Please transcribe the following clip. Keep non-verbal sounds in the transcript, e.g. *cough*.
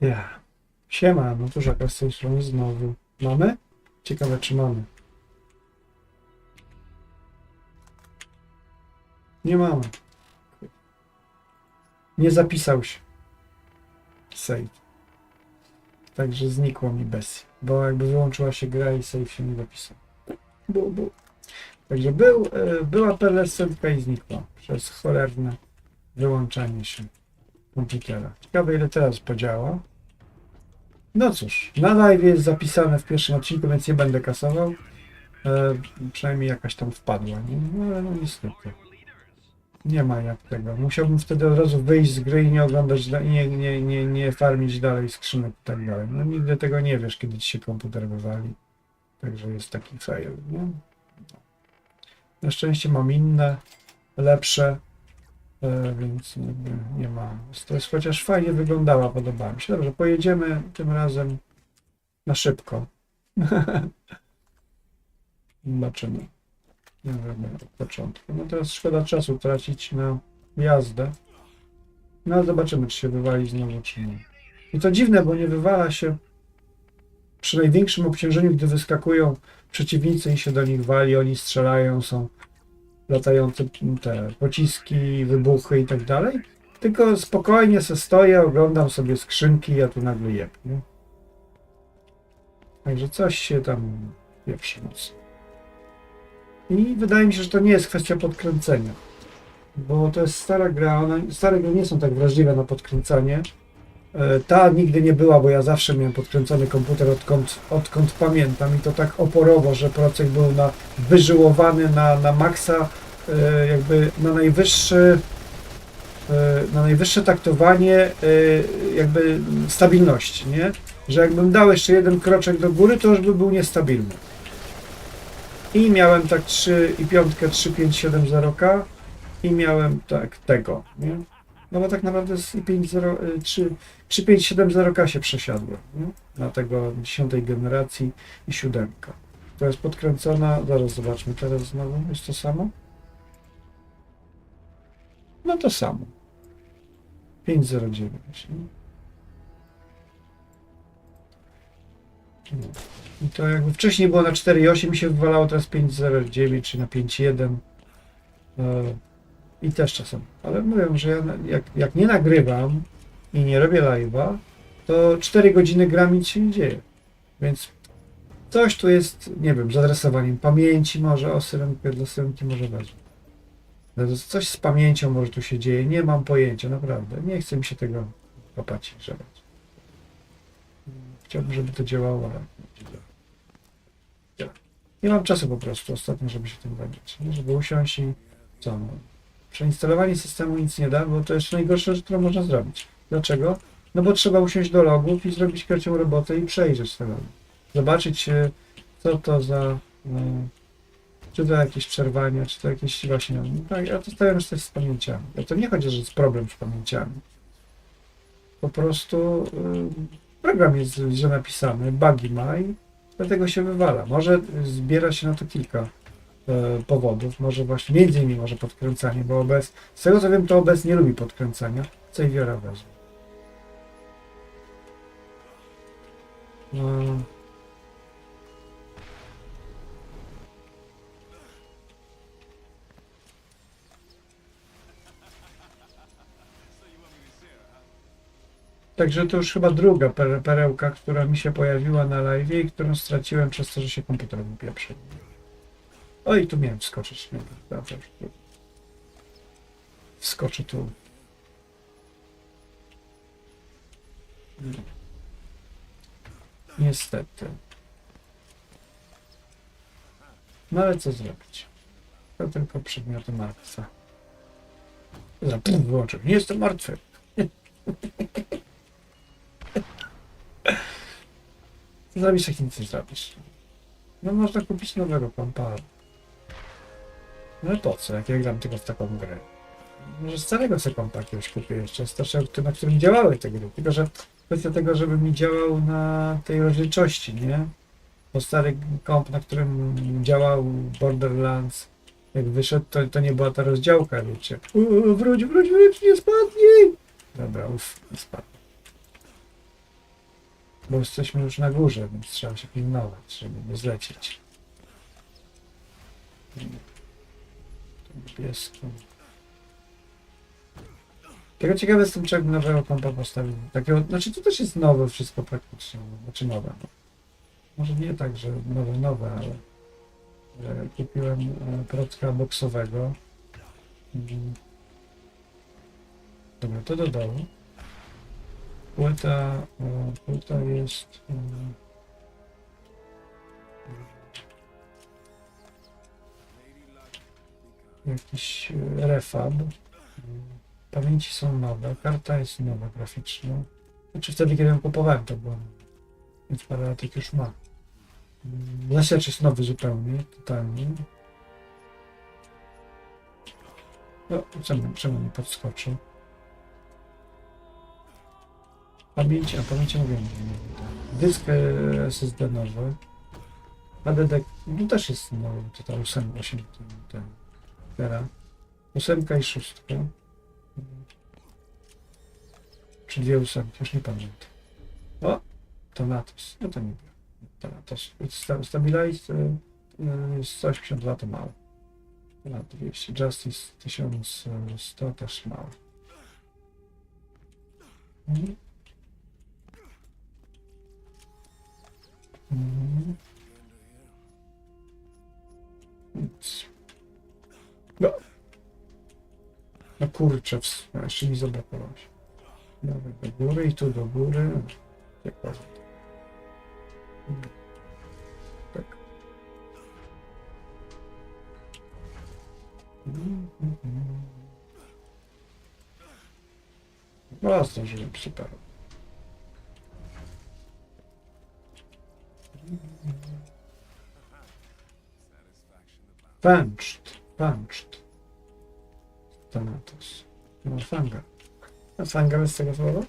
Ja. Siema, no Żaka z tej strony znowu. Mamy? Ciekawe, czy mamy. Nie mamy. Nie zapisał się. Save. Także znikło mi bez. Bo jakby wyłączyła się gra i save się nie zapisał. Bu, bu. Także był, e, była pelersentka i znikła. Przez cholerne wyłączanie się komputera. Ciekawe ile teraz podziała. No cóż, na live jest zapisane w pierwszym odcinku, więc nie będę kasował. E, przynajmniej jakaś tam wpadła. Nie? No ale no niestety. Nie ma jak tego. Musiałbym wtedy od razu wyjść z gry i nie oglądać, nie, nie, nie, nie farmić dalej skrzynek i tak dalej. No nigdy tego nie wiesz, kiedy ci się komputer wywali. Także jest taki fail. Nie? Na szczęście mam inne, lepsze, więc jakby nie ma stresu. Chociaż fajnie wyglądała, podobała mi się. Dobrze, pojedziemy tym razem na szybko. *laughs* Zobaczymy. Nie wiem, od początku. No teraz szkoda czasu tracić na jazdę. No ale zobaczymy, czy się wywali znowu, czy nie. I to dziwne, bo nie wywala się przy największym obciążeniu, gdy wyskakują przeciwnicy i się do nich wali, oni strzelają, są latające te pociski, wybuchy i tak dalej. Tylko spokojnie se stoję, oglądam sobie skrzynki, ja tu nagle jeb, nie? Także coś się tam pieprzy mocno. I wydaje mi się, że to nie jest kwestia podkręcenia. Bo to jest stara gra, one, stare gry nie są tak wrażliwe na podkręcanie. E, Ta nigdy nie była, bo ja zawsze miałem podkręcony komputer odkąd, odkąd pamiętam i to tak oporowo, że procek był na, wyżyłowany na, na maksa, e, jakby na najwyższy e, na najwyższe taktowanie jakby stabilności, nie? Że jakbym dał jeszcze jeden kroczek do góry, to już by był niestabilny. I miałem tak 3 i piątkę 3570K i miałem tak tego, nie? No bo tak naprawdę z i5 3 3570K się przesiadło, nie? Na tego 10 generacji i 7. To jest podkręcona, zaraz zobaczmy, teraz znowu jest to samo? No to samo. 509. nie? No. I to jakby wcześniej było na 4,8 i się wywalało, teraz 5,09 czy na 5,1. I też czasem. Ale mówię, że ja jak, jak nie nagrywam i nie robię live'a, to 4 godziny gram i nic się nie dzieje. Więc coś tu jest, nie wiem, z adresowaniem pamięci może, o syrenkę do syrenki może wezmę. No Coś z pamięcią może tu się dzieje, nie mam pojęcia, naprawdę. Nie chcę mi się tego kopać i grzebać. Chciałbym, żeby to działało, ale nie mam czasu po prostu ostatnio, żeby się tym nie? Żeby usiąść i co? Przeinstalowanie systemu nic nie da, bo to jest najgorsze, którą można zrobić. Dlaczego? No bo trzeba usiąść do logów i zrobić krócią robotę i przejrzeć tego. Zobaczyć, e, co to za... No, czy to jakieś przerwania, czy to jakieś właśnie... No, tak, ja to stawiam, jest z pamięciami. Ja to nie chodzi, że jest problem z pamięciami. Po prostu y, program jest źle napisany, bugi ma i dlatego się wywala. Może zbiera się na to kilka powodów. Może właśnie, między innymi może podkręcanie, bo OBS, z tego co wiem, to OBS nie lubi podkręcania. Saviora wezmę. No. Także to już chyba druga pere- perełka, która mi się pojawiła na live i którą straciłem przez to, że się komputer wypieprzył. Oj, tu miałem wskoczyć. Nie, tu. Wskoczę tu. Niestety. No ale co zrobić? To tylko przedmioty. Za wyłączył. Nie jestem martwy. *laughs* Zrobisz jak nic nie zrobisz. No można kupić nowego kompa. No po co, jak ja gram tylko w taką grę? Może starego sobie kompa jakiegoś kupię jeszcze, starszego, na którym działały te gry. Tylko, że kwestia tego, żeby mi działał na tej rozdzielczości, nie? Bo stary komp, na którym działał Borderlands, jak wyszedł, to, to nie była ta rozdziałka, wiecie. Uuu, wróć, wróć, wróć, nie spadnij! Dobra, uff, nie spadł. Bo jesteśmy już na górze, więc trzeba się pilnować, żeby nie zlecieć. Niebieski. Tego ciekawe jestem, czy nowego kompa postawił. Takiego, znaczy to też jest nowe wszystko praktycznie. Znaczy nowe. No. Może nie tak, że nowe, nowe, ale że kupiłem e, procka boksowego. Mm. Dobra, to do dołu. Płyta, e, płyta jest... Jakiś e, refab. Pamięci są nowe, karta jest nowa graficzna. Znaczy wtedy, kiedy ją kupowałem, to było. Więc parę lat już ma. Mm, Zasiacz jest nowy zupełnie, totalnie. No, czemu, czemu nie podskoczył? Pamięć, a pamięć mówię. Dysk e, SSD nowy. HDD, no też jest nowy, to ta 8, 8 ten, ten, tera. Ósemka i szóstka. Czy dwie ósemki, już nie pamiętam. O, Thanatos, no to nie wiem. Thanatos. Sta- Stabilize y, y, jest 182 to mało. Na 200. Justice 1100 też mało. Mhm. Kurczę, jeszcze mi zabrakło się. Dobra, do góry i tu do góry. Jak bardzo. Tak. No, zdążyłem, super. Punched, punched. tomatos. El fango. El fango este que solo.